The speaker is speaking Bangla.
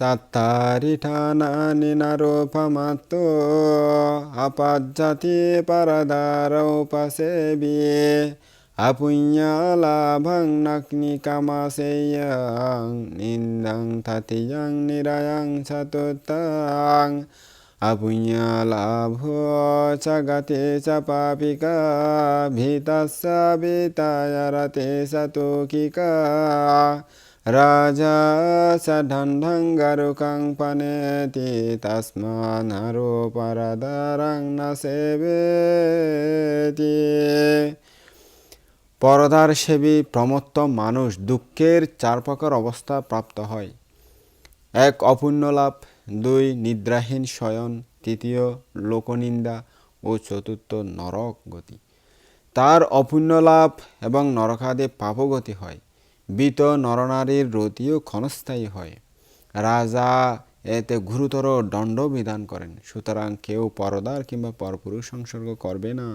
සත්තාරිඨානානි නරෝපමත්තෝ අපජ්ජති පරදාරෝපසේබී අපුඤ්ඤාලාභං නක්නිකමාසෙයං නින්දං තතියං නිරයං සතුත්තං අපුඤ්ඤාලාභෝ චගතේ චපාපිකා භීතස්ස බීතය රතේ සතුකිකා राजा स ढङ्ढङ्गरुकं पनेति तस्मान्नरो परदरं न সেবেতি পরদার সেবী প্রমত্ত মানুষ দুঃখের চার প্রকার অবস্থা প্রাপ্ত হয়। এক অপূর্ণ লাভ, দুই নিদ্রাহীন শয়ন, তৃতীয় লোকনিন্দা ও চতুর্থ নরক গতি। তার অপূর্ণ লাভ এবং নরকাদে পাপগতি হয়। বিত নরনারীর রতিও ক্ষণস্থায়ী হয়। রাজা এতে গুরুতর দণ্ড বিধান করেন। সুতরাং কেউ পরদার কিংবা পরপুরুষ সংসর্গ করবে না।